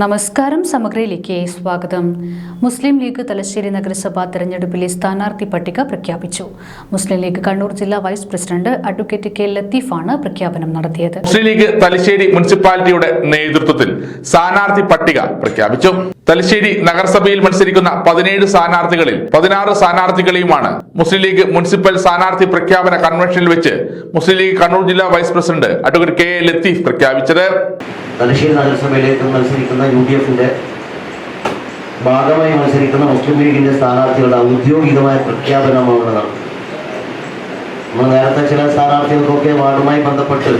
നമസ്കാരം സമഗ്രയിലേക്ക് സ്വാഗതം. മുസ്ലിം ലീഗ് തലശ്ശേരി നഗരസഭാ തെരഞ്ഞെടുപ്പിലെ സ്ഥാനാർത്ഥി പട്ടിക പ്രഖ്യാപിച്ചു. മുസ്ലിം ലീഗ് കണ്ണൂർ ജില്ലാ വൈസ് പ്രസിഡന്റ് അഡ്വക്കേറ്റ് കെ ലത്തീഫാണ് പ്രഖ്യാപനം നടത്തിയത്. മുസ്ലിം ലീഗ് തലശ്ശേരി മുനിസിപ്പാലിറ്റിയുടെ നേതൃത്വത്തിൽ സ്ഥാനാർത്ഥി പട്ടിക പ്രഖ്യാപിച്ചു. തലശ്ശേരി നഗരസഭയിൽ മത്സരിക്കുന്ന പതിനേഴ് സ്ഥാനാർത്ഥികളിൽ പതിനാറ് സ്ഥാനാർത്ഥികളെയുമാണ് മുസ്ലിം ലീഗ് മുനിസിപ്പൽ സ്ഥാനാർത്ഥി പ്രഖ്യാപന കൺവെൻഷനിൽ വെച്ച് മുസ്ലിം ലീഗ് കണ്ണൂർ ജില്ലാ vice president advocate K A Latheef പ്രഖ്യാപിച്ചത്. തലശ്ശേരി നഗരസഭയിലേക്ക് മത്സരിക്കുന്ന യു ഡി എഫിന്റെ ഭാഗമായി മത്സരിക്കുന്ന മുസ്ലിം ലീഗിന്റെ സ്ഥാനാർത്ഥികളുടെ ഔദ്യോഗികമായ പ്രഖ്യാപനമാണ് നമ്മൾ നേരത്തെ ചില സ്ഥാനാർത്ഥികൾക്കൊക്കെ വാർഡുമായി ബന്ധപ്പെട്ട്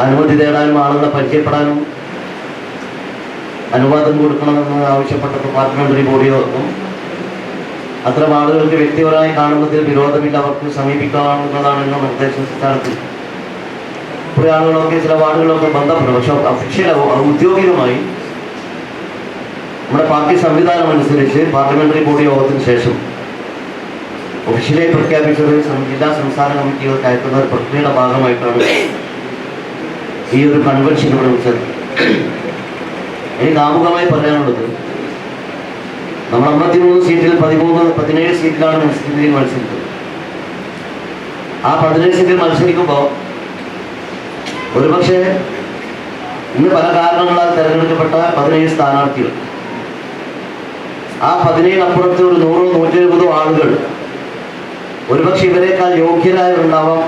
അനുമതി തേടാനും ആളുകളെ പരിചയപ്പെടാനും അനുവാദം കൊടുക്കണമെന്ന് ആവശ്യപ്പെട്ടപ്പോൾ പാർലമെന്ററി ബോഡിയൊന്നും അത്തരം ആളുകൾക്ക് വ്യക്തിപരമായി കാണുന്നതിൽ വിരോധമില്ല അവർക്ക് സമീപിക്കാവുന്നതാണെന്ന നിർദ്ദേശം സ്ഥാനത്ത് കുറേ ആളുകളൊക്കെ ചില വാർഡുകളൊക്കെ ബന്ധപ്പെടും പക്ഷെ അഫീഷ്യലോ അത് ഉദ്യോഗികമായി നമ്മുടെ പാർട്ടി സംവിധാനം അനുസരിച്ച് പാർലമെന്ററി ബോഡി യോഗത്തിന് ശേഷം ഒഫീഷ്യലായി പ്രഖ്യാപിച്ചത് ജില്ലാ സംസ്ഥാന കമ്മിറ്റികൾക്ക് അയക്കുന്ന ഒരു പ്രക്രിയയുടെ ഭാഗമായിട്ടാണ് ഈ ഒരു കൺവെൻഷൻ ഇവിടെ വെച്ചത്. എനിക്ക് ആമുഖമായി പറയാനുള്ളത് നമ്മൾ അമ്പത്തിമൂന്ന് സീറ്റിൽ പതിമൂന്ന് പതിനേഴ് സീറ്റിലാണ് മുസ്ലിം മത്സരിക്കുന്നത്. ആ പതിനേഴ് സീറ്റിൽ മത്സരിക്കുമ്പോൾ ഒരുപക്ഷെ ഇന്ന് പല കാരണങ്ങളാൽ തിരഞ്ഞെടുക്കപ്പെട്ട പതിനേഴ് സ്ഥാനാർത്ഥികൾ ആ പതിനേഴ് അപ്പുറത്ത് ഒരു നൂറോ നൂറ്റി എഴുപതോ ആളുകൾ ഒരുപക്ഷെ ഇവരെക്കാൾ യോഗ്യരായവരുണ്ടാവാം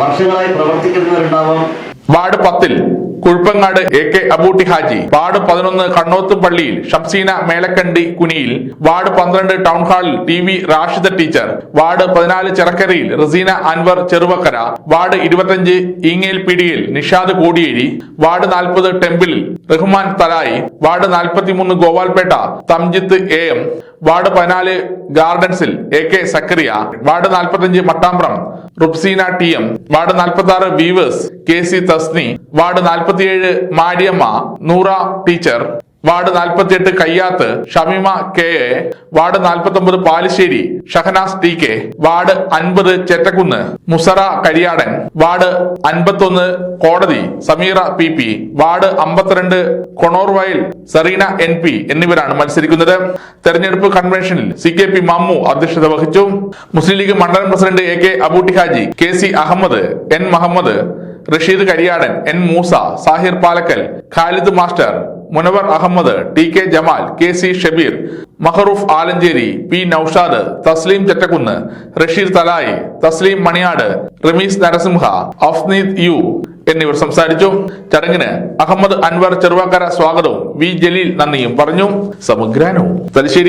വർഷങ്ങളായി പ്രവർത്തിക്കുന്നവരുണ്ടാവാം. വാർഡ് പത്തിൽ Kuzhuppangad A K Abootty Haji ward പതിനൊന്ന് കണ്ണോത്ത് പള്ളിയിൽ ഷംസീന മേലക്കണ്ടി കുനിയിൽ വാർഡ് പന്ത്രണ്ട് ടൗൺ ഹാളിൽ T V Rashida teacher ward പതിനാല് ചിറക്കരയിൽ റസീന അൻവർ ചെറുവക്കര വാർഡ് ഇരുപത്തഞ്ച് ഈങ്ങേൽ പിടിയിൽ നിഷാദ് കോടിയേരി വാർഡ് നാൽപ്പത് ടെമ്പിളിൽ റഹ്മാൻ തലായി വാർഡ് നാൽപ്പത്തിമൂന്ന് Gopalpetta Thamjith A M ward പതിനാല് ഗാർഡൻസിൽ എ കെ സക്കറിയ വാർഡ് നാൽപ്പത്തഞ്ച് Mattambram Rubseena T M ward നാൽപ്പത്തി ആറ് weavers K C Thasni ward നാൽപ്പത്തിയേഴ് മാരിയമ്മ നൂറ ടീച്ചർ വാർഡ് നാൽപ്പത്തിയെട്ട് Kayyath Shameema K A ward നാൽപ്പത്തി Palissery Shahanas T K ward അൻപത് ചേറ്റക്കുന്ന് മുസറ കരിയാടൻ വാർഡ് അൻപത്തൊന്ന് കോടതി സമീറ പി പി വാർഡ് അമ്പത്തിരണ്ട് കൊണോർവയൽ സെറീന എൻ പി എന്നിവരാണ് മത്സരിക്കുന്നത്. തെരഞ്ഞെടുപ്പ് കൺവെൻഷനിൽ സി കെ പി മമ്മു അധ്യക്ഷത വഹിച്ചു. മുസ്ലിം ലീഗ് മണ്ഡലം president A K Abootty Haji K C Ahmed N Muhammed Rasheed Kariyadan N Moosa Sahir Palakkal Khalid master Munavar Ahmed T K Jamal K C Shabeer Mahroof Alancheri P Noushad Thasleem Chettakkunnu Rasheer Thalayi Thasleem Maniyad Ramees Narasimha Afneed U എന്നിവർ സംസാരിച്ചു. ചടങ്ങിന് അഹമ്മദ് അൻവർ ചെറുവാക്കര സ്വാഗതവും V Jaleel നന്ദിയും പറഞ്ഞു. സമഗ്രാനവും. തലശ്ശേരി